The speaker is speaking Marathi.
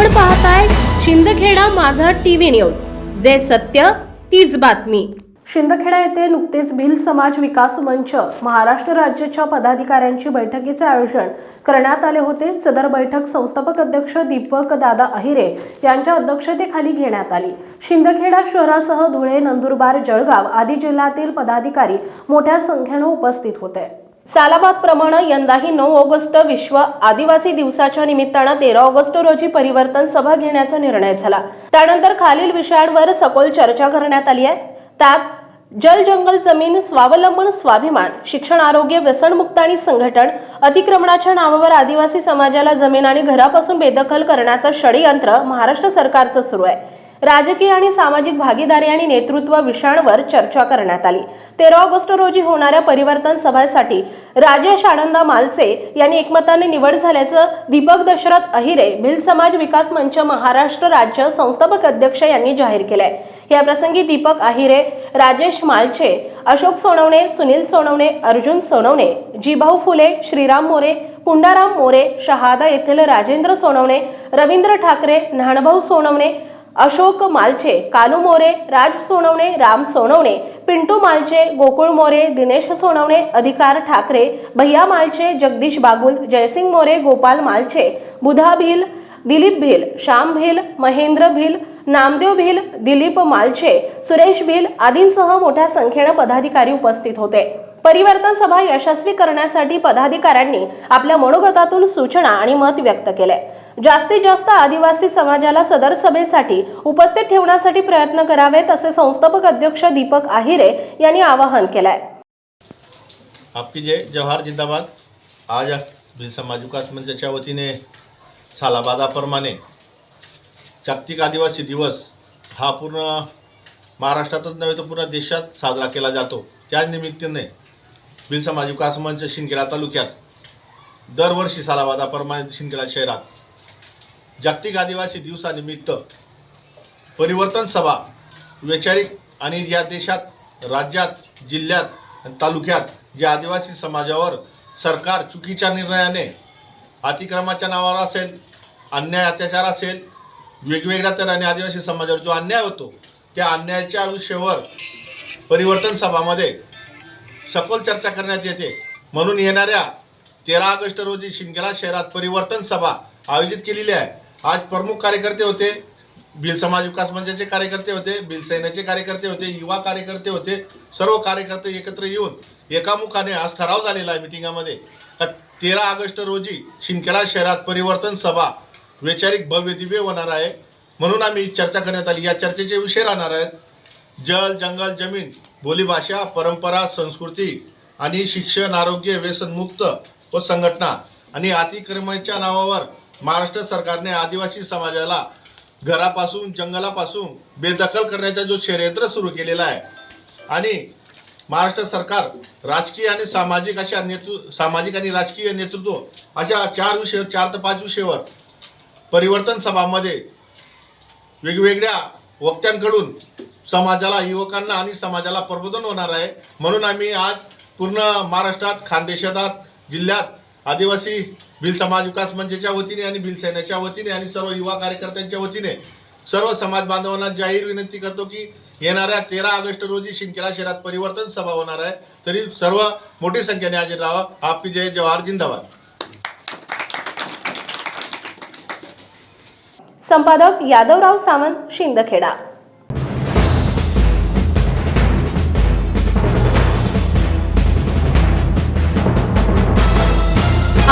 आपण पाहताय शिंदखेडा माझा टीव्ही न्यूज. जे सत्य तीच बातमी. शिंदखेडा येथे नुकतेच भिल समाज विकास मंच महाराष्ट्र राज्याच्या पदाधिकाऱ्यांची बैठकीचे आयोजन करण्यात आले होते. सदर बैठक संस्थापक अध्यक्ष दीपक दादा अहिरे यांच्या अध्यक्षतेखाली घेण्यात आली. शिंदखेडा शहरासह धुळे नंदुरबार जळगाव आदी जिल्ह्यातील पदाधिकारी मोठ्या संख्येनं उपस्थित होते. सालाबाद प्रमाणे यंदाही नऊ ऑगस्ट विश्व आदिवासी दिवसाच्या निमित्तानं तेरा ऑगस्ट रोजी परिवर्तन सभा घेण्याचा निर्णय झाला. त्यानंतर खालील विषयांवर सखोल चर्चा करण्यात आली आहे. त्यात जल जंगल जमीन स्वावलंबन स्वाभिमान शिक्षण आरोग्य व्यसनमुक्त आणि संघटन अतिक्रमणाच्या नावावर आदिवासी समाजाला जमीन आणि घरापासून बेदखल करण्याचं षडयंत्र महाराष्ट्र सरकारचं सुरू आहे. राजकीय आणि सामाजिक भागीदारी आणि नेतृत्व विषयांवर चर्चा करण्यात आली. तेरा ऑगस्ट रोजी होणाऱ्या परिवर्तन सभेसाठी राजेश आनंदा मालचे यांनी एकमताने निवड झाल्याचं दीपक दशरथ अहिरे भिल समाज विकास मंच महाराष्ट्र राज्य संस्थापक अध्यक्ष यांनी जाहीर केलंय. या प्रसंगी दीपक अहिरे राजेश मालचे अशोक सोनवणे सुनील सोनवणे अर्जुन सोनवणे जीभाऊ फुले श्रीराम मोरे पुंडाराम मोरे शहादा येथील राजेंद्र सोनवणे रवींद्र ठाकरे न्हाणभाऊ सोनवणे अशोक मालचे कानू मोरे राज सोनवणे राम सोनवणे पिंटू मालचे गोकुळ मोरे दिनेश सोनवणे अधिकार ठाकरे भैया मालचे जगदीश बागुल जयसिंग मोरे गोपाल मालचे बुधा भिल दिलीप भिल श्याम भिल महेंद्र भिल नामदेव भिल दिलीप मालचे सुरेश भिल आदींसह मोठ्या संख्येनं पदाधिकारी उपस्थित होते. परिवर्तन सभा यशस्वी करण्यासाठी पदाधिकाऱ्यांनी आपल्या मनोगतातून सूचना आणि मत व्यक्त केले जास्तीत जास्त आदिवासी समाजाला सदर सभेसाठी उपस्थित ठेवण्यासाठी प्रयत्न करावेत असे संस्थापक अध्यक्ष दीपक आहिरे यांनी आवाहन केलंय. आपकी जय जवाहर जिंदाबाद. आज भिल समाज विकास मंचाच्या वतीने सालाबादाप्रमाणे जागतिक आदिवासी दिवस हा पूर्ण महाराष्ट्रातच नव्हे तर पूर्ण देशात साजरा केला जातो. त्याच निमित्ताने भिल समाज विकास मंच शिंदखेडा तालुक्यात दरवर्षी सालावादाप्रमाणे शिंदखेडा शहरात जागतिक आदिवासी दिवसानिमित्त परिवर्तन सभा वैचारिक आणि या देशात राज्यात जिल्ह्यात आणि तालुक्यात जे आदिवासी समाजावर सरकार चुकीच्या निर्णयाने अतिक्रमाच्या नावावर असेल अन्याय अत्याचार असेल वेगवेगळ्या तऱ्हेने आदिवासी समाजावर जो अन्याय होतो त्या अन्यायाच्या विषयावर परिवर्तन सभामध्ये सखोल चर्चा करण्यात येते. म्हणून येणाऱ्या तेरा ऑगस्ट रोजी शिंदखेडा शहरात परिवर्तन सभा आयोजित केलेली आहे. आज प्रमुख कार्यकर्ते होते. बिल समाज विकास मंचाचे कार्यकर्ते होते बिल सेनेचे कार्यकर्ते होते युवा कार्यकर्ते होते. सर्व कार्यकर्ते एकत्र येऊन एकामुखाने आज ठराव झालेला आहे मिटिंगामध्ये. तेरा ऑगस्ट रोजी शिंदखेडा शहरात परिवर्तन सभा वैचारिक भव्य दिव्य होणार आहे. म्हणून आम्ही चर्चा करण्यात आली. या चर्चेचे विषय राहणार आहेत. जल जंगल जमीन बोलीभाषा परंपरा संस्कृती आणि शिक्षण आरोग्य व्यसनमुक्त व संघटना आणि अतिक्रमणाच्या नावावर महाराष्ट्र सरकारने आदिवासी समाजाला घरापासून जंगलापासून बेदखल करण्याचा जो षडयंत्र सुरू केलेला आहे आणि महाराष्ट्र सरकार राजकीय आणि सामाजिक अशा नेतृ सामाजिक आणि राजकीय नेतृत्व अशा चार विषय चार ते पाच विषयावर परिवर्तन सभामध्ये वेगवेगळ्या वक्त्यांकडून समाजाला युवकांना आणि समाजाला प्रबोधन होणार आहे. म्हणून आम्ही आज पूर्ण महाराष्ट्रात खानदेशात जिल्ह्यात आदिवासी बिल समाज विकास मंचच्या वतीने आणि बिल सेनेच्या वतीने आणि सर्व युवा कार्यकर्त्यांच्या वतीने सर्व समाज बांधवांना जाहीर विनंती करतो की येणाऱ्या तेरा ऑगस्ट रोजी शिंदखेडा शहरात परिवर्तन सभा होणार आहे. तरी सर्व मोठी संख्येने हजर राहा आपली जय जवाहर जिंदाबाद संपादक यादवराव सावंत शिंदखेडा.